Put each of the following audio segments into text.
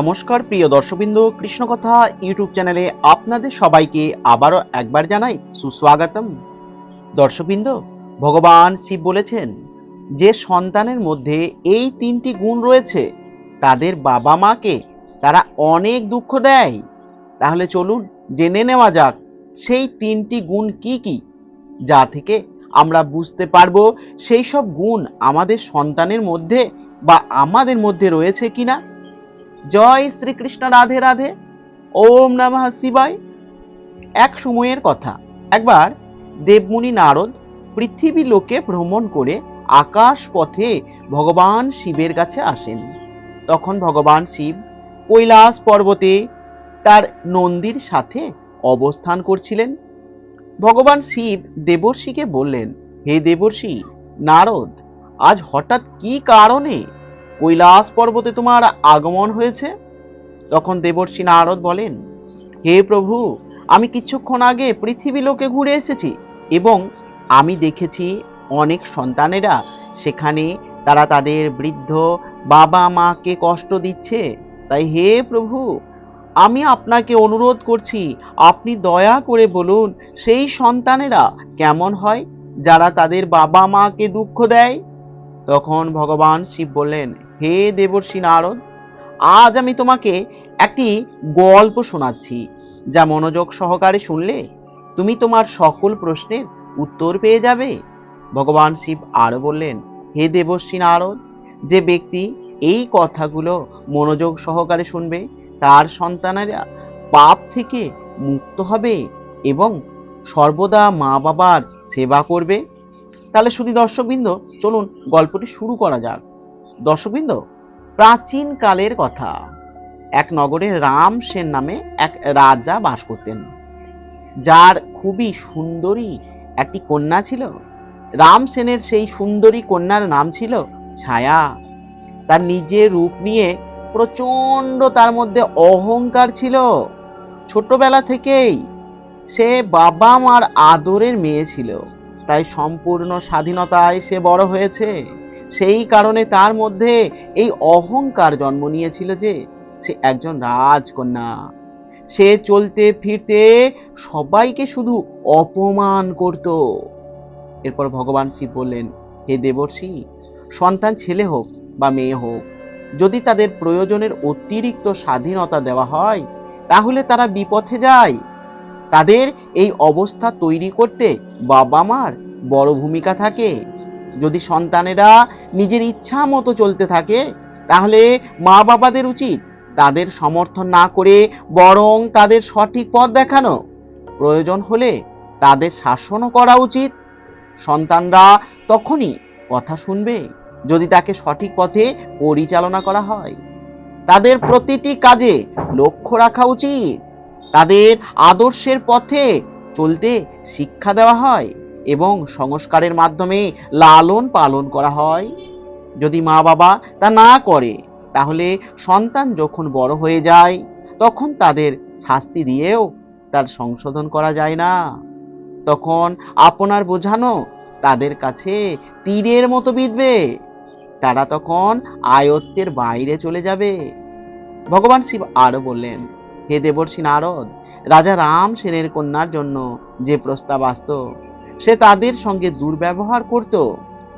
নমস্কার, প্রিয় দর্শকবৃন্দ। কৃষ্ণকথা ইউটিউব চ্যানেলে আপনাদের সবাইকে আবারও একবার জানাই সুস্বাগতম। দর্শকবৃন্দ, ভগবান শিব বলেছেন, যে সন্তানের মধ্যে এই তিনটি গুণ রয়েছে, তাদের বাবা মাকে তারা অনেক দুঃখ দেয়। তাহলে চলুন জেনে নেওয়া যাক, সেই তিনটি গুণ কি কি? যা থেকে আমরা বুঝতে পারব সেই সব গুণ আমাদের সন্তানের মধ্যে বা আমাদের মধ্যে রয়েছে কিনা। জয় শ্রীকৃষ্ণ রাধে রাধে, ওম নমঃ শিবায়। এক সময়ের কথা। একবার দেবমুনি নারদ পৃথিবী লোকে ভ্রমণ করে আকাশ পথে ভগবান শিবের কাছে আসেন। তখন ভগবান শিব কৈলাস পর্বতে তার নন্দীর সাথে অবস্থান করছিলেন। ভগবান শিব দেবর্ষিকে বললেন, হে দেবর্ষি, নারদ, আজ হঠাৎ কি কারণে কৈলাস পর্বতে তোমার আগমন হয়েছে? তখন দেবর্ষি নারদ বলেন, হে প্রভু, আমি কিছুক্ষণ আগে পৃথিবী লোকে ঘুরে এসেছি এবং আমি দেখেছি অনেক সন্তানেরা সেখানে তারা তাদের বৃদ্ধ বাবা মাকে কষ্ট দিচ্ছে। তাই হে প্রভু, আমি আপনাকে অনুরোধ করছি, আপনি দয়া করে বলুন, সেই সন্তানেরা কেমন হয় যারা তাদের বাবা মাকে দুঃখ দেয়? তখন ভগবান শিব বললেন হে দেবর্ষি নারদ, আজ আমি তোমাকে একটি গল্প শোনাচ্ছি, যা মনোযোগ সহকারে শুনলে তুমি তোমার সকল প্রশ্নের উত্তর পেয়ে যাবে। ভগবান শিব আরও বললেন, হে দেবর্ষি নারদ, যে ব্যক্তি এই কথাগুলো মনোযোগ সহকারে শুনবে, তার সন্তানেরা পাপ থেকে মুক্ত হবে এবং সর্বদা মা বাবার সেবা করবে। তাহলে শুধু দর্শকবৃন্দ, চলুন গল্পটি শুরু করা যাক। দর্শকবৃন্দ, প্রাচীন কালের কথা। এক নগরে রাম সেন নামে এক রাজা বাস করতেন। যার খুবই সুন্দরী একটি কন্যা ছিল। রাম সেনের সেই সুন্দরী কন্যার নাম ছিল ছায়া। তার নিজের রূপ নিয়ে প্রচণ্ড তার মধ্যে অহংকার ছিল। ছোটবেলা থেকেই সে বাবা মার আদরের মেয়ে ছিল। তাই সম্পূর্ণ স্বাধীনতায় সে বড় হয়েছে। সেই কারণে তার মধ্যে এই অহংকার জন্ম নিয়েছিল যে সে একজন রাজকন্যা। সে চলতে ফিরতে সবাইকে শুধু অপমান করত। এরপর ভগবান শিব বললেন, হে দেবর্ষি, সন্তান ছেলে হোক বা মেয়ে হোক, যদি তাদের প্রয়োজনের অতিরিক্ত স্বাধীনতা দেওয়া হয়, তাহলে তারা বিপথে যায়। তাদের এই অবস্থা তৈরি করতে বাবা মার বড় ভূমিকা থাকে। যদি সন্তানেরা নিজের ইচ্ছা মতো চলতে থাকে, তাহলে মা বাবাদের উচিত তাদের সমর্থন না করে বরং তাদের সঠিক পথ দেখানো। প্রয়োজন হলে তাদের শাসনও করা উচিত। সন্তানরা তখনই কথা শুনবে যদি তাকে সঠিক পথে পরিচালনা করা হয়। তাদের প্রতিটি কাজে লক্ষ্য রাখা উচিত। তাদের আদর্শের পথে চলতে শিক্ষা দেওয়া হয়। এবং সংস্কারের মাধ্যমে লালন পালন করা হয়। যদি মা বাবা তা না করে, তাহলে সন্তান যখন বড় হয়ে যায়, তখন তাদের শাস্তি দিয়েও তার সংশোধন করা যায় না। তখন আপনার বোঝানো তাদের কাছে তীরের মতো বিঁধবে। তারা তখন আয়ত্তের বাইরে চলে যাবে। ভগবান শিব আরও বললেন, হে দেবর্ষী নারদ, রাজা রাম সেনের কন্যার জন্য যে প্রস্তাব আসত সে তাদের সঙ্গে দুর্ব্যবহার করত,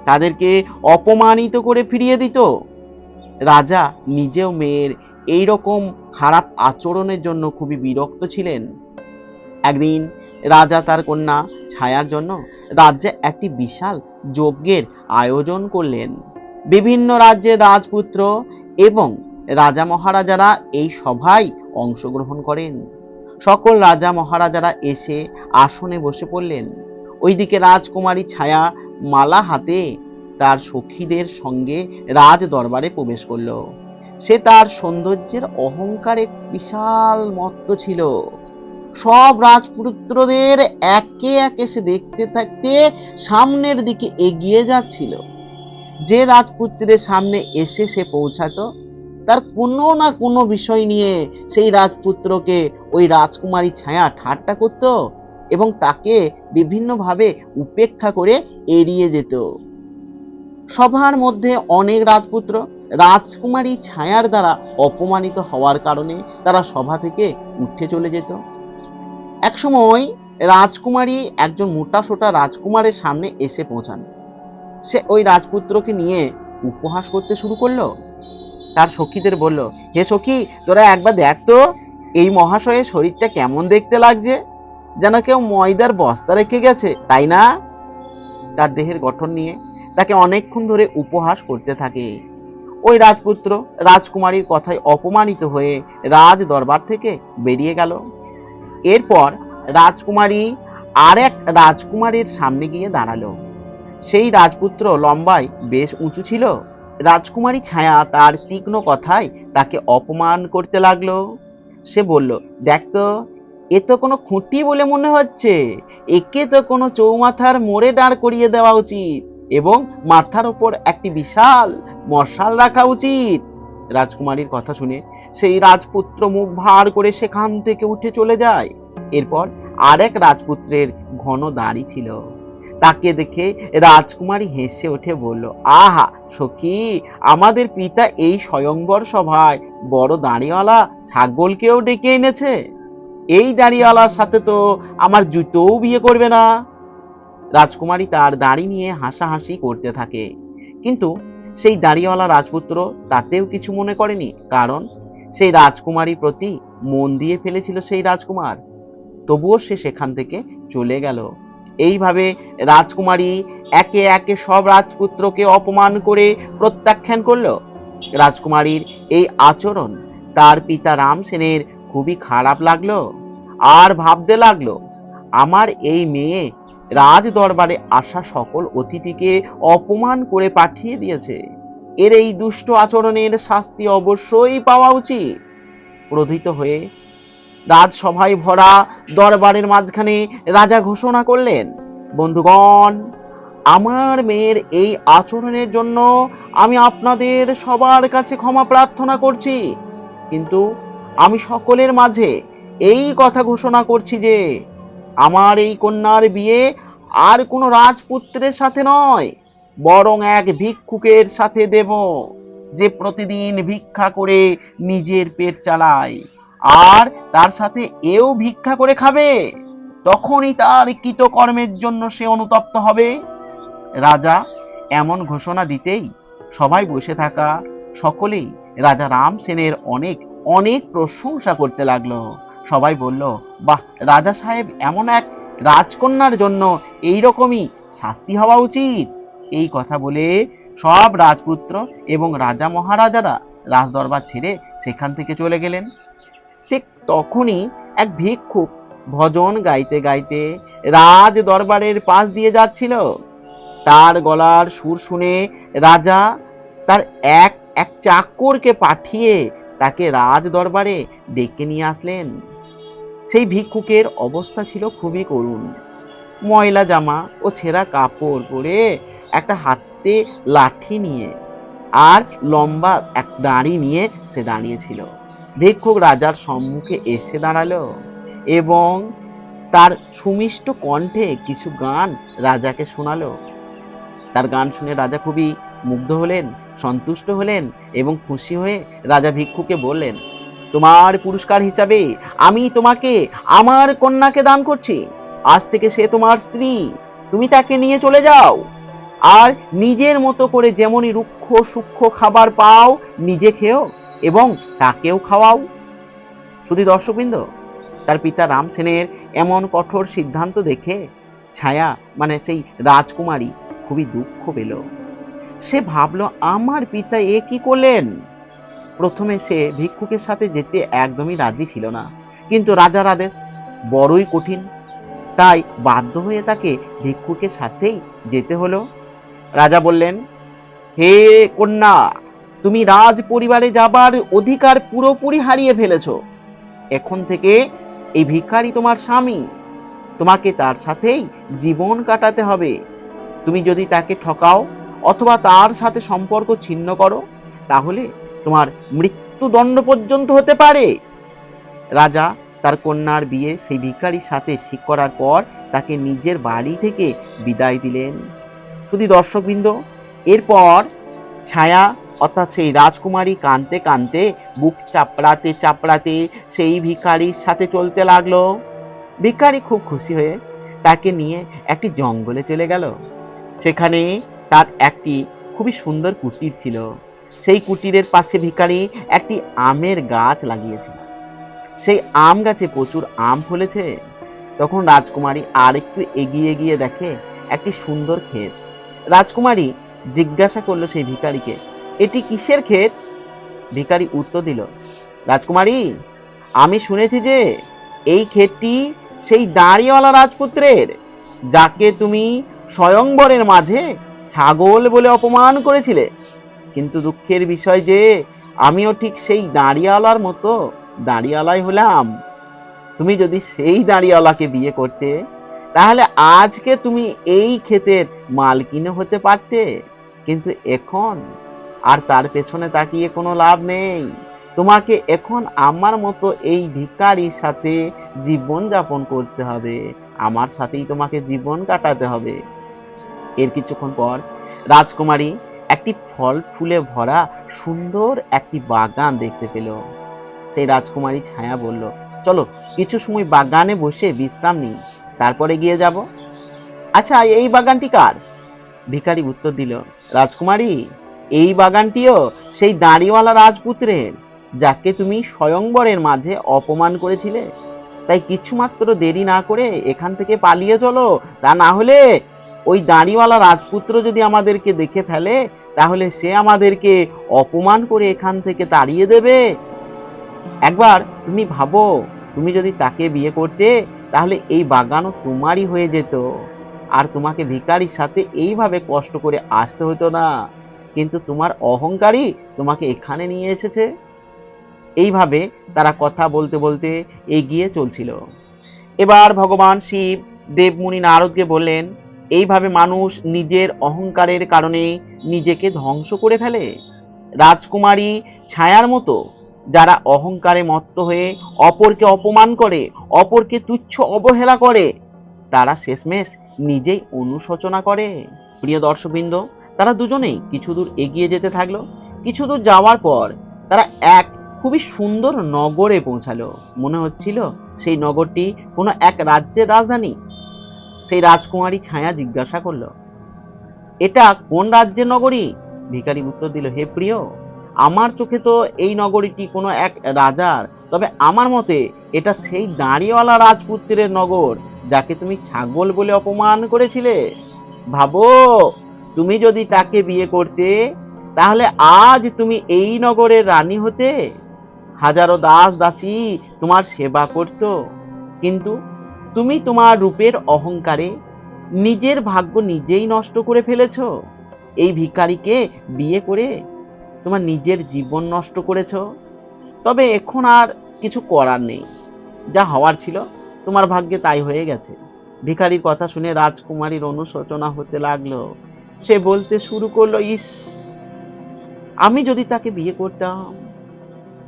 তাদেরকে অপমানিত করে ফিরিয়ে দিত। রাজা নিজেও মেয়ের এই রকম খারাপ আচরণের জন্য খুবই বিরক্ত ছিলেন। একদিন রাজা তার কন্যা ছায়ার জন্য রাজ্যে একটি বিশাল যজ্ঞের আয়োজন করলেন। বিভিন্ন রাজ্যের রাজপুত্র এবং রাজা মহারাজারা এই সভায় অংশগ্রহণ করেন। সকল রাজা মহারাজারা এসে আসনে বসে পড়লেন। ওইদিকে রাজকুমারী ছায়া মালা হাতে তার সখীদের সঙ্গে রাজ দরবারে প্রবেশ করল। সে তার সৌন্দর্যের অহংকারে বিশাল মত্ত ছিল। সব রাজপুত্রদের একে একে সে দেখতে থাকতে সামনের দিকে এগিয়ে যাচ্ছিল। যে রাজপুত্রদের সামনে এসে সে পৌঁছাতো, তার কোনো না কোনো বিষয় নিয়ে সেই রাজপুত্রকে ওই রাজকুমারী ছায়া ঠাট্টা করত এবং তাকে বিভিন্নভাবে উপেক্ষা করে এড়িয়ে যেত। সভার মধ্যে অনেক রাজপুত্র রাজকুমারী ছায়ার দ্বারা অপমানিত হওয়ার কারণে তারা সভা থেকে উঠে চলে যেত। একসময় রাজকুমারী একজন মোটা সোটা রাজকুমারের সামনে এসে পৌঁছান। সে ওই রাজপুত্রকে নিয়ে উপহাস করতে শুরু করল। তার সখীদের বলল, হে সখী, তোরা একবার দেখ তো, এই মহাশয়ের শরীরটা কেমন দেখতে লাগছে? যেন কেউ ময়দার বস্তা রেখে গেছে, তাই না? তার দেহের গঠন নিয়ে তাকে অনেকক্ষণ ধরে উপহাস করতে থাকে। ওই রাজপুত্র রাজকুমারীর কথায় অপমানিত হয়ে রাজ দরবার থেকে বেরিয়ে গেল। এরপর রাজকুমারী আর এক রাজকুমারীর সামনে গিয়ে দাঁড়াল। সেই রাজপুত্র লম্বায় বেশ উঁচু ছিল। রাজকুমারী ছায়া তার তীক্ষ্ণ কথায় তাকে অপমান করতে লাগল। সে বলল, দেখ তো এ তো কোনো খুঁটি বলে মনে হচ্ছে। একে তো কোনো চৌমাথার মোড়ে দাঁড় করিয়ে দেওয়া উচিত এবং মাথার ওপর একটি বিশাল মশাল রাখা উচিত। রাজকুমারীর কথা শুনে সেই রাজপুত্র মুখ ভার করে সেখান থেকে উঠে চলে যায়। এরপর আরেক রাজপুত্রের ঘন দাড়ি ছিল। তাকে দেখে রাজকুমারী হেসে উঠে বলল, আহা, সখী, আমাদের পিতা এই স্বয়ংবর সভায় বড় দাঁড়িওয়ালা ছাগলকেও ডেকে এনেছে। এই দাড়িওয়ালার সাথে তো আমার জুতোও বিয়ে করবে না। রাজকুমারী তার দাড়ি নিয়ে হাসাহাসি করতে থাকে। কিন্তু সেই দাড়িওয়ালা রাজপুত্র তাতেও কিছু মনে করেনি, কারণ সেই রাজকুমারীর প্রতি মন দিয়ে ফেলেছিল সেই রাজকুমার। তবুও সে সেখান থেকে চলে গেল। এইভাবে রাজকুমারী একে একে সব রাজপুত্রকে অপমান করে প্রত্যাখ্যান করল। রাজকুমারীর এই আচরণ তার পিতা রাম সেনের খুবই খারাপ লাগল, আর ভাবতে লাগল, আমার এই মেয়ে রাজ দরবারে আসা সকল অতিথিকে অপমান করে পাঠিয়ে দিয়েছে। এর এই দুষ্ট আচরণের শাস্তি অবশ্যই পাওয়া উচিত। ক্রোধিত হয়ে রাজসভায় ভরা দরবারের মাঝখানে রাজা ঘোষণা করলেন, বন্ধুগণ, আমার মেয়ের এই আচরণের জন্য আমি আপনাদের সবার কাছে ক্ষমা প্রার্থনা করছি। কিন্তু আমি সকলের মাঝে এই কথা ঘোষণা করছি যে, আমার এই কন্যার বিয়ে আর কোনো রাজপুত্রের সাথে নয়, বরং এক ভিক্ষুকের সাথে দেব, যে প্রতিদিন ভিক্ষা করে নিজের পেট চালায়, আর তার সাথে এও ভিক্ষা করে খাবে। তখনই তার কৃতকর্মের জন্য সে অনুতপ্ত হবে। রাজা, এমন ঘোষণা দিতেই সবাই বসে থাকা সকলেই রাজা রাম সেনের অনেক অনেক প্রশংসা করতে লাগল। সবাই বলল, বাহ, রাজা সাহেব এমন এক রাজকন্যার জন্য এই রকমই শাস্তি হওয়া উচিত। এই কথা বলে সব রাজপুত্র এবং রাজা মহারাজারা রাজদরবার ছেড়ে সেখান থেকে চলে গেলেন। ঠিক তখনই এক ভিক্ষুক ভজন গাইতে গাইতে রাজ দরবারের পাশ দিয়ে যাচ্ছিল। তার গলার সুর শুনে রাজা তার এক এক চাকরকে পাঠিয়ে তাকে রাজ দরবারে ডেকে নিয়ে আসলেন। সেই ভিক্ষুকের অবস্থা ছিল খুবই করুণ। ময়লা জামা ও ছেঁড়া কাপড় পরে একটা হাতে লাঠি নিয়ে আর লম্বা এক দাঁড়ি নিয়ে সে দাঁড়িয়েছিল। ভিক্ষুক রাজার সম্মুখে এসে দাঁড়াল এবং তার সুমিষ্ট কণ্ঠে কিছু গান রাজাকে শোনালো। তার গান শুনে রাজা খুবই মুগ্ধ হলেন। সন্তুষ্ট হলেন এবং খুশি হয়ে রাজা ভিক্ষুকে বললেন, তোমার পুরস্কার হিসাবে আমি তোমাকে আমার কন্যাকে দান করছি। আজ থেকে সে তোমার স্ত্রী। তুমি তাকে নিয়ে চলে যাও। আর নিজের মতো করে যেমনই রুক্ষ, সূক্ষ্ম খাবার পাও, নিজে খেও এবং তাকেও খাওয়াও। শুধু দর্শকবৃন্দ, তার পিতা রাম সেনের এমন কঠোর সিদ্ধান্ত দেখে ছায়া মানে সেই রাজকুমারী, খুবই দুঃখ পেল। সে ভাবলো, আমার পিতা এ কি করলেন? প্রথমে সে ভিক্ষুকের সাথে যেতে একদমই রাজি ছিল না। কিন্তু রাজার আদেশ বড়ই কঠিন। তাই বাধ্য হয়ে তাকে ভিক্ষুকের সাথেই যেতে হলো। রাজা বললেন, হে কন্যা, তুমি রাজ পরিবারে যাবার অধিকার পুরোপুরি হারিয়ে ফেলেছো। এখন থেকে এই ভিখারি তোমার স্বামী। তোমাকে তার সাথেই জীবন কাটাতে হবে। তুমি যদি তাকে ঠকাও অথবা তার সাথে সম্পর্ক ছিন্ন করো, তাহলে তোমার মৃত্যুদণ্ড পর্যন্ত হতে পারে। রাজা তার কন্যার বিয়ে সেই ভিখারির সাথে ঠিক করার পর তাকে নিজের বাড়ি থেকে বিদায় দিলেন। শুধু দর্শকবৃন্দ, এরপর ছায়া, অর্থাৎ সেই রাজকুমারী কানতে কানতে বুক চাপড়াতে চাপড়াতে সেই ভিখারির সাথে চলতে লাগল। ভিখারি খুব খুশি হয়ে তাকে নিয়ে একটি জঙ্গলে চলে গেল। সেখানে তার একটি খুবই সুন্দর কুটির ছিল। সেই কুটিরের পাশে ভিখারি একটি আমের গাছ লাগিয়েছিল। সেই আম গাছে প্রচুর আম ফলেছে। তখন রাজকুমারী আর একটু এগিয়ে গিয়ে দেখে একটি সুন্দর ক্ষেত। রাজকুমারী জিজ্ঞাসা করল সেই ভিখারিকে, এটি কিসের ক্ষেত? ভিখারি উত্তর দিল, রাজকুমারী, আমি শুনেছি যে এই ক্ষেতটি সেই দাঁড়িওয়ালা রাজপুত্রের, যাকে তুমি স্বয়ংবরের মাঝে ছাগল বলে অপমান করেছিলে। কিন্তু দুঃখের বিষয় যে, আমিও ঠিক সেই দাঁড়িয়ালার মতো, দাঁড়িয়ালাই হলাম। তুমি যদি সেই দাঁড়িয়ালাকে বিয়ে করতে, তাহলে আজকে তুমি এই ক্ষেতের মালকিনও হতে পারতে। কিন্তু এখন আর তার পেছনে তাকিয়ে কোনো লাভ নেই। তোমাকে এখন আমার মতো এই ভিখারির সাথে জীবন যাপন করতে হবে। আমার সাথেই তোমাকে জীবন কাটাতে হবে। এর কিছুক্ষণ পর রাজকুমারী একটি ফল ফুলে ভরা সুন্দর একটি বাগান দেখতে পেল। সেই রাজকুমারী ছায়া বলল, চলো, কিছু সময় বাগানে বসে বিশ্রাম নিই, তারপরে গিয়ে যাব। আচ্ছা এই বাগানটি কার? ভিখারি উত্তর দিল, রাজকুমারী, এই বাগানটিও সেই দাঁড়িওয়ালা রাজপুত্রের, যাকে তুমি স্বয়ংবরের মাঝে অপমান করেছিলে। তাই কিছুমাত্র দেরি না করে এখান থেকে পালিয়ে চলো, তা না হলে ওই দাঁড়িওয়ালা রাজপুত্র যদি আমাদেরকে দেখে ফেলে, তাহলে সে আমাদেরকে অপমান করে এখান থেকে তাড়িয়ে দেবে। একবার তুমি ভাবো, তুমি যদি তাকে বিয়ে করতে, তাহলে এই বাগানও তোমারই হয়ে যেত। আর তোমাকে ভিখারির সাথে এইভাবে কষ্ট করে আসতে হতো না। কিন্তু তোমার অহংকারই তোমাকে এখানে নিয়ে এসেছে। এইভাবে তারা কথা বলতে বলতে এগিয়ে চলছিল। এবার ভগবান শিব দেবমুনি নারদকে বললেন এইভাবে মানুষ নিজের অহংকারের কারণে নিজেকে ধ্বংস করে ফেলে। রাজকুমারী ছায়ার মতো, যারা অহংকারে মত্ত হয়ে অপরকে অপমান করে, অপরকে তুচ্ছ অবহেলা করে, তারা শেষমেশ নিজেই অনুশোচনা করে। প্রিয় দর্শকবৃন্দ, তারা দুজনেই কিছু দূর এগিয়ে যেতে থাকল। কিছু দূর যাওয়ার পর তারা এক খুবই সুন্দর নগরে পৌঁছালো। মনে হচ্ছিল সেই নগরটি কোনো এক রাজ্যের রাজধানী। সেই রাজকুমারী ছায়া জিজ্ঞাসা করল, এটা কোন রাজ্যের নগরী? ভিখারি উত্তর দিল, হে প্রিয়, আমার চোখে তো এই নগরীটি কোনো এক রাজার, তবে আমার মতে এটা সেই দাঁড়িওয়ালা রাজপুত্রের নগর, যাকে তুমি ছাগল বলে অপমান করেছিলে। ভাবো, তুমি যদি তাকে বিয়ে করতে, তাহলে আজ তুমি এই নগরের রানী হতে। হাজারো দাস দাসী তোমার সেবা করত, কিন্তু তুমি তোমার রূপের অহংকারে নিজের ভাগ্য নিজেই নষ্ট করে ফেলেছ? এই ভিখারিকে বিয়ে করে তোমার নিজের জীবন নষ্ট করেছ? তবে এখন আর কিছু করার নেই। যা হওয়ার ছিল, তোমার ভাগ্যে তাই হয়ে গেছে। ভিখারির কথা শুনে রাজকুমারীর অনুশোচনা হতে লাগল। সে বলতে শুরু করল, ইস, আমি যদি তাকে বিয়ে করতাম?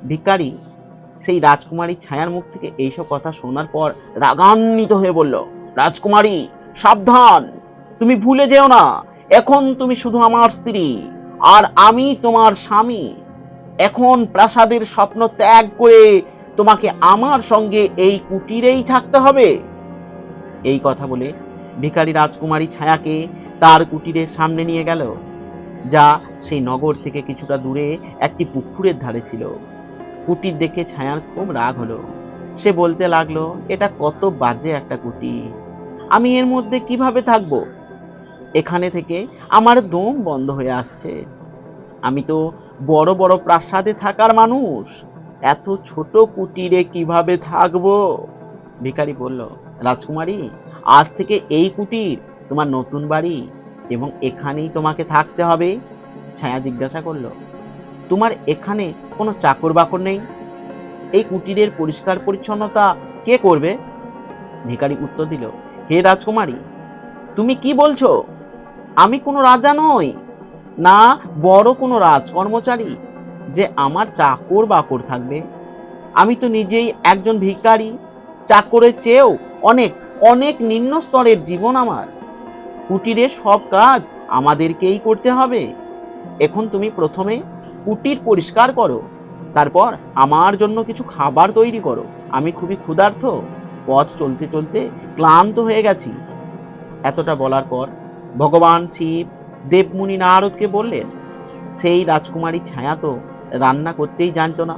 ভিখারি সেই রাজকুমারীর ছায়ার মুখ থেকে এইসব কথা শোনার পর রাগান্বিত হয়ে বলল, রাজকুমারী, সাবধান। তুমি ভুলে যেও না। এখন তুমি শুধু আমার স্ত্রী আর আমি তোমার স্বামী। এখন প্রাসাদের স্বপ্ন ত্যাগ করে তোমাকে আমার সঙ্গে এই কুটিরেই থাকতে হবে। এই কথা বলে ভিখারি রাজকুমারী ছায়াকে তার কুটিরের সামনে নিয়ে গেল, যা সেই নগর থেকে কিছুটা দূরে একটি পুকুরের ধারে ছিল। কুটির দেখে ছায়ার খুব রাগ হলো। সে বলতে লাগল, এটা কত বাজে একটা কুটি। আমি এর মধ্যে কীভাবে থাকব? এখানে থেকে আমার দম বন্ধ হয়ে আসছে। আমি তো বড় বড় প্রাসাদে থাকার মানুষ। এত ছোট কুটিরে কীভাবে থাকব? ভিখারি বলল, রাজকুমারী, আজ থেকে এই কুটির তোমার নতুন বাড়ি এবং এখানেই তোমাকে থাকতে হবে। ছায়া জিজ্ঞাসা করল তোমার এখানে কোনো চাকর বাকর নেই? এই কুটিরের পরিষ্কার পরিচ্ছন্নতা কে করবে? ভিখারি উত্তর দিল, হে রাজকুমারী, তুমি কি বলছো? আমি কোনো রাজা নই, না বড় কোনো রাজ কর্মচারী যে আমার চাকর বাকর থাকবে। আমি তো নিজেই একজন ভিখারি, চাকরের চেয়েও অনেক অনেক নিম্ন স্তরের জীবন আমার। কুটিরের সব কাজ আমাদেরকেই করতে হবে। এখন তুমি প্রথমে কুটির পরিষ্কার করো। তারপর আমার জন্য কিছু খাবার তৈরি করো। আমি খুবই ক্ষুধার্ত। পথ চলতে চলতে ক্লান্ত হয়ে গেছি। এতটা বলার পর ভগবান শিব দেবমুনি নারদকে বললেন, সেই রাজকুমারী ছায়া তো রান্না করতেই জানতো না।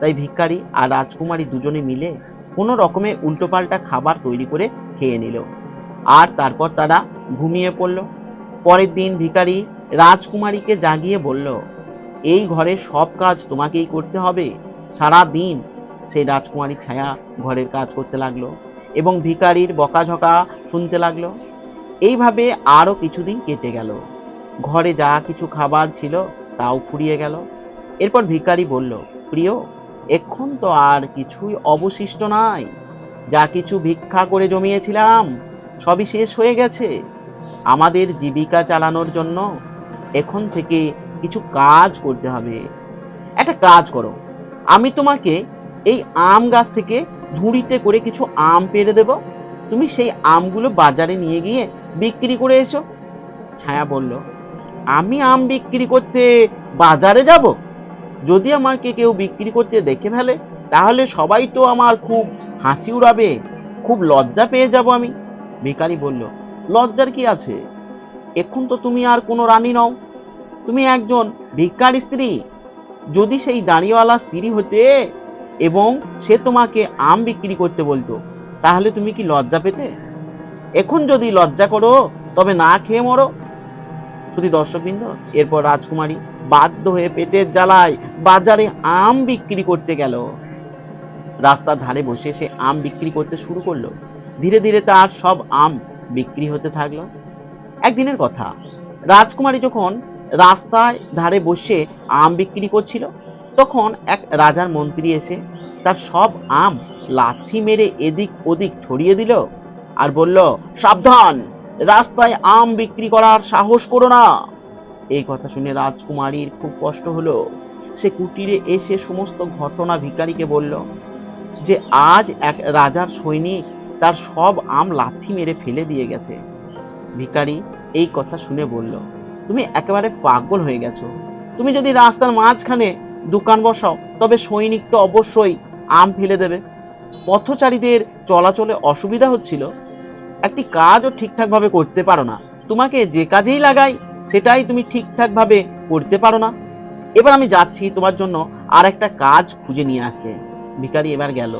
তাই ভিক্ষারি আর রাজকুমারী দুজনে মিলে কোনো রকমে উল্টোপাল্টা খাবার তৈরি করে খেয়ে নিল। আর তারপর তারা ঘুমিয়ে পড়ল। পরের দিন ভিখারি রাজকুমারীকে জাগিয়ে বলল এই ঘরের সব কাজ তোমাকেই করতে হবে। সারা দিন সেই রাজকুমারী ছায়া ঘরের কাজ করতে লাগল এবং ভিখারির বকাঝকা শুনতে লাগল। এইভাবে আরও কিছুদিন কেটে গেল। ঘরে যা কিছু খাবার ছিল তাও ফুরিয়ে গেল। এরপর ভিখারি বলল, প্রিয়, এখন তো আর কিছুই অবশিষ্ট নাই। যা কিছু ভিক্ষা করে জমিয়েছিলাম, সবই শেষ হয়ে গেছে। আমাদের জীবিকা চালানোর জন্য এখন থেকে কিছু কাজ করতে হবে। একটা কাজ করো। আমি তোমাকে এই আম গাছ থেকে ঝুড়িতে করে কিছু আম পেড়ে দেব। তুমি সেই আমগুলো বাজারে নিয়ে গিয়ে বিক্রি করে এসো। ছায়া বলল, আমি আম বিক্রি করতে বাজারে যাব? যদি আমাকে কেউ বিক্রি করতে দেখে ফেলে, তাহলে সবাই তো আমার খুব হাসি উড়াবে, খুব লজ্জা পেয়ে যাব আমি। ভিখারি বলল, লজ্জার কি আছে? এখন তো তুমি আর কোনো রানী নও। তুমি একজন ভিক্ষার স্ত্রী। যদি সেই দাঁড়িওয়ালা স্ত্রী হতে এবং সে তোমাকে আম বিক্রি করতে বলতো, তাহলে তুমি কি লজ্জা পেতে? এখন যদি লজ্জা করো, তবে না খেয়ে মরো। শুধু দর্শকবৃন্দ, এরপর রাজকুমারী বাধ্য হয়ে পেটের জ্বালায় বাজারে আম বিক্রি করতে গেল। রাস্তার ধারে বসে সে আম বিক্রি করতে শুরু করল। ধীরে ধীরে তার সব আম বিক্রি হতে থাকল। একদিনের কথা, রাজকুমারী যখন রাস্তায় ধারে বসে আম বিক্রি করছিল। তখন এক রাজার মন্ত্রী এসে তার সব আম লাথি মেরে এদিক ওদিক ছড়িয়ে দিল আর বলল, সাবধান, রাস্তায় আম বিক্রি করার সাহস করো না। এই কথা শুনে রাজকুমারীর খুব কষ্ট হলো। সে কুটিরে এসে সমস্ত ঘটনা ভিখারিকে বলল যে, আজ এক রাজার সৈনিক তার সব আম লাথি মেরে ফেলে দিয়ে গেছে। ভিখারি এই কথা শুনে বলল তুমি একেবারে পাগল হয়ে গেছো। তুমি যদি রাস্তার মাঝখানে দোকান বসাও, তবে সৈনিক তো অবশ্যই আম ফেলে দেবে। পথচারীদের চলাচলে অসুবিধা হচ্ছিল। একটি কাজও ঠিকঠাকভাবে করতে পারো না। তোমাকে যে কাজেই লাগাই, সেটাই তুমি ঠিকঠাকভাবে করতে পারো না। এবার আমি যাচ্ছি তোমার জন্য আর একটা কাজ খুঁজে নিয়ে আসতে। ভিখারি এবার গেল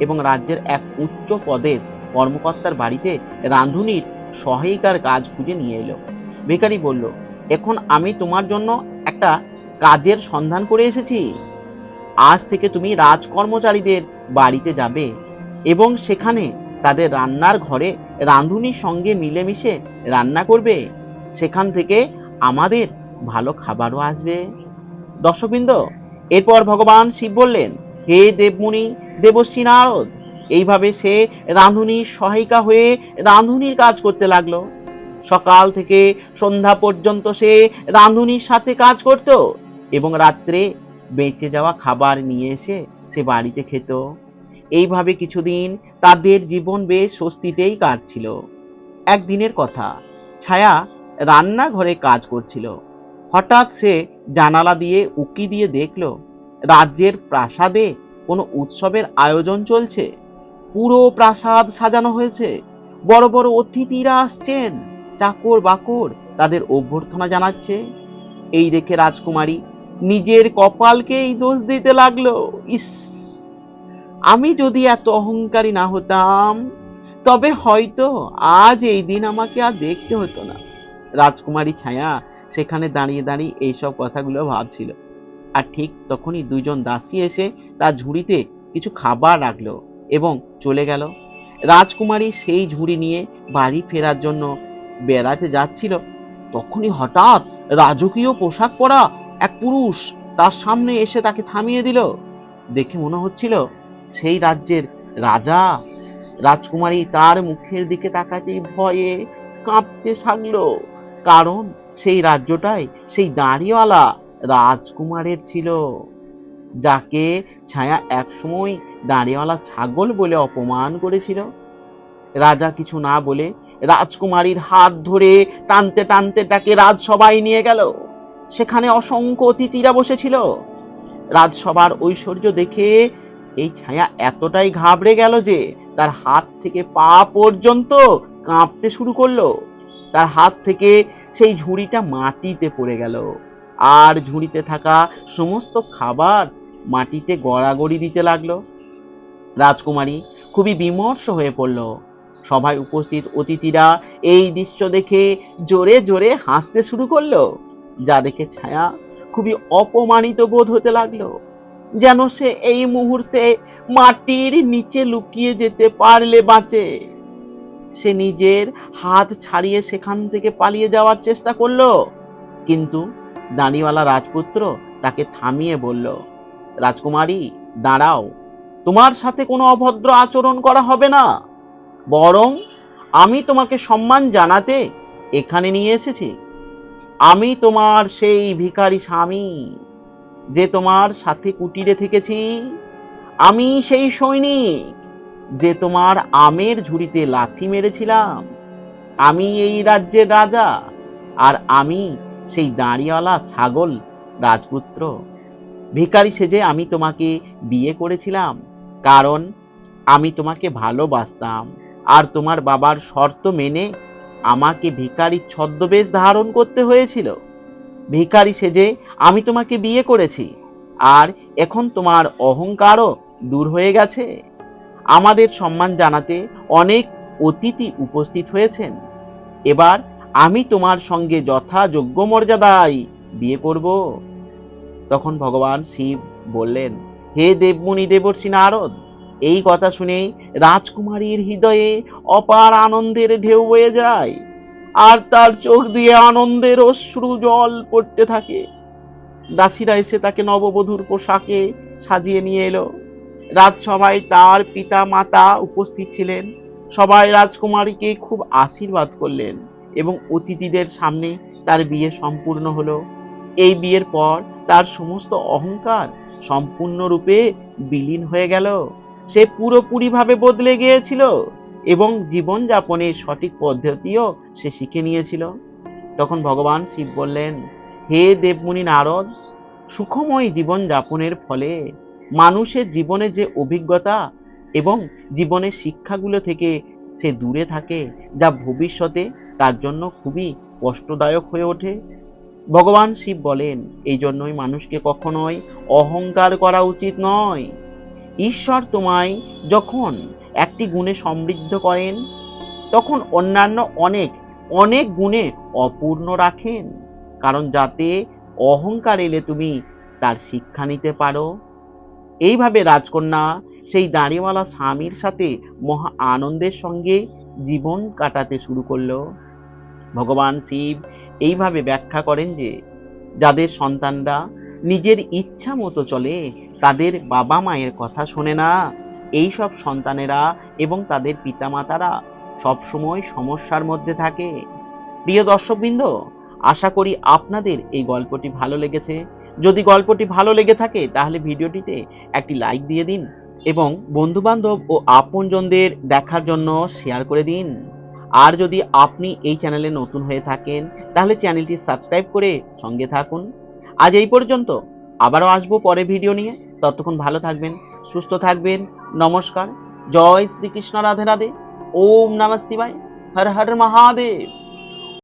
এবং রাজ্যের এক উচ্চ পদের কর্মকর্তার বাড়িতে রাঁধুনির সহায়িকার কাজ খুঁজে নিয়ে এলো। ভিখারি বলল এখন আমি তোমার জন্য একটা কাজের সন্ধান করে এসেছি। আজ থেকে তুমি রাজকর্মচারীদের বাড়িতে যাবে এবং সেখানে তাদের রান্নার ঘরে রাঁধুনির সঙ্গে মিলেমিশে রান্না করবে। সেখান থেকে আমাদের ভালো খাবারও আসবে। দর্শকবৃন্দ, এরপর ভগবান শিব বললেন, হে দেবমুনি, দেবশ্রী নারদ! এইভাবে সে রাঁধুনির সহায়িকা হয়ে রাঁধুনির কাজ করতে লাগল। সকাল থেকে সন্ধ্যা পর্যন্ত সে রাঁধুনির সাথে কাজ করত এবং রাত্রে বেঁচে যাওয়া খাবার নিয়ে এসে সে বাড়িতে খেত। এইভাবে কিছুদিন তাদের জীবন বেশ স্বস্তিতেই কাটছিল। একদিনের কথা, ছায়া রান্নাঘরে কাজ করছিল। হঠাৎ সে জানালা দিয়ে উকি দিয়ে দেখল, রাজ্যের প্রাসাদে কোনো উৎসবের আয়োজন চলছে। পুরো প্রাসাদ সাজানো হয়েছে। বড় বড় অতিথিরা আসছেন। চাকর বাকর তাদের অভ্যর্থনা জানাচ্ছে। এই দেখে রাজকুমারী নিজের কপালকেই দোষ দিতে লাগল। ইস, আমি যদি এত অহংকারী না হতাম, তবে হয়তো আজ এই দিন আমাকে আর দেখতে হতো না। রাজকুমারী ছায়া সেখানে দাঁড়িয়ে দাঁড়িয়ে এইসব কথাগুলো ভাবছিল। আর ঠিক তখনই দুইজন দাসী এসে তার ঝুড়িতে কিছু খাবার রাখল এবং চলে গেল। রাজকুমারী সেই ঝুড়ি নিয়ে বাড়ি ফেরার জন্য বেড়াতে যাচ্ছিল, তখনই হঠাৎ রাজকীয় পোশাক পরা এক পুরুষ তার সামনে এসে তাকে থামিয়ে দিল। দেখে মনে হচ্ছিল সেই রাজ্যের রাজা। রাজকুমারী তার মুখের দিকে তাকাতেই ভয়ে কাঁপতে থাকল, কারণ সেই রাজ্যটাই সেই দাঁড়িওয়ালা রাজকুমারের ছিল, যাকে ছায়া একসময় দাঁড়িওয়ালা ছাগল বলে অপমান করেছিল। রাজা কিছু না বলে রাজকুমারীর হাত ধরে টানতে টানতে তাকে রাজসভায় নিয়ে গেল। সেখানে অসংখ্য অতিথিরা বসেছিল। রাজসভার ঐশ্বর্য দেখে এই ছায়া এতটাই ঘাবড়ে গেল যে তার হাত থেকে পা পর্যন্ত কাঁপতে শুরু করল। তার হাত থেকে সেই ঝুড়িটা মাটিতে পড়ে গেল। আর ঝুড়িতে থাকা সমস্ত খাবার মাটিতে গড়াগড়ি দিতে লাগল। রাজকুমারী খুবই বিমর্ষ হয়ে পড়ল। সভায় উপস্থিত অতিথিরা এই দৃশ্য দেখে জোরে জোরে হাসতে শুরু করল, যা দেখে ছায়া খুবই অপমানিত বোধ হতে লাগল, যেন সে এই মুহূর্তে মাটির নিচে লুকিয়ে যেতে পারলে বাঁচে। সে নিজের হাত ছাড়িয়ে সেখান থেকে পালিয়ে যাওয়ার চেষ্টা করল, কিন্তু দাঁড়িওয়ালা রাজপুত্র তাকে থামিয়ে বলল, রাজকুমারী, দাঁড়াও, তোমার সাথে কোনো অভদ্র আচরণ করা হবে না। বরং আমি তোমাকে সম্মান জানাতে এখানে নিয়ে এসেছি। আমি তোমার সেই ভিখারি স্বামী যে তোমার সাথে কুটিরে থেকেছি। আমি সেই সৈনিক যে তোমার আমের ঝুড়িতে লাথি মেরেছিলাম। আমি এই রাজ্যের রাজা আর আমি সেই দাঁড়িওয়ালা ছাগল রাজপুত্র। ভিখারি সেজে আমি তোমাকে বিয়ে করেছিলাম, কারণ আমি তোমাকে ভালোবাসতাম। আর তোমার বাবার শর্ত মেনে আমাকে ভিখারির ছদ্মবেশ ধারণ করতে হয়েছিল। ভিখারি সেজে আমি তোমাকে বিয়ে করেছি, আর এখন তোমার অহংকারও দূর হয়ে গেছে। আমাদের সম্মান জানাতে অনেক অতিথি উপস্থিত হয়েছেন। এবার আমি তোমার সঙ্গে যথাযোগ্য মর্যাদায় বিয়ে করব। তখন ভগবান শিব বললেন, হে দেবমুনি দেবর্ষী নারদ এই কথা শুনে রাজকুমারীর হৃদয়ে অপার আনন্দের ঢেউ বয়ে যায়, আর তার চোখ দিয়ে আনন্দের অশ্রু জল পড়তে থাকে। দাসীরা এসে তাকে নববধূর পোশাকে সাজিয়ে নিয়ে এলো। রাজসভায় তার পিতা মাতা উপস্থিত ছিলেন। সবাই রাজকুমারীকে খুব আশীর্বাদ করলেন এবং অতিথিদের সামনে তার বিয়ে সম্পূর্ণ হলো। এই বিয়ের পর তার সমস্ত অহংকার সম্পূর্ণরূপে বিলীন হয়ে গেল। সে পুরোপুরিভাবে বদলে গিয়েছিল এবং জীবনযাপনের সঠিক পদ্ধতিও সে শিখে নিয়েছিল। তখন ভগবান শিব বললেন, হে দেবমুনি নারদ, সুখময় জীবনযাপনের ফলে মানুষের জীবনে যে অভিজ্ঞতা এবং জীবনের শিক্ষাগুলো থেকে সে দূরে থাকে, যা ভবিষ্যতে তার জন্য খুবই কষ্টদায়ক হয়ে ওঠে। ভগবান শিব বলেন, এই জন্যই মানুষকে কখনোই অহংকার করা উচিত নয়। ঈশ্বর তোমায় যখন একটি গুণে সমৃদ্ধ করেন, তখন অন্যান্য অনেক অনেক গুণে অপূর্ণ রাখেন। কারণ যাতে অহংকার এলে তুমি তার শিক্ষা নিতে পারো। এইভাবে রাজকন্যা সেই দাঁড়িওয়ালা স্বামীর সাথে মহা আনন্দের সঙ্গে জীবন কাটাতে শুরু করল। ভগবান শিব এইভাবে ব্যাখ্যা করেন যে, যাদের সন্তানরা নিজের ইচ্ছা মতো চলে, তাদের বাবা মায়ের কথা শোনে না। এই সব সন্তানেরা এবং তাদের পিতামাতারা সবসময় সমস্যার মধ্যে থাকে। প্রিয় দর্শকবৃন্দ, আশা করি আপনাদের এই গল্পটি ভালো লেগেছে। যদি গল্পটি ভালো লেগে থাকে, তাহলে ভিডিওটিতে একটি লাইক দিয়ে দিন এবং বন্ধুবান্ধব ও আপনজনদের দেখার জন্য শেয়ার করে দিন। আর যদি আপনি এই চ্যানেলে নতুন হয়ে থাকেন, তাহলে চ্যানেলটি সাবস্ক্রাইব করে সঙ্গে থাকুন। আজ এই পর্যন্ত। আবারও আসব পরে ভিডিও নিয়ে। ততক্ষণ ভালো থাকবেন, সুস্থ থাকবেন, নমস্কার। জয় শ্রীকৃষ্ণ রাধে রাধে। ওম নমঃ শিবায়। হর হর মহাদেব।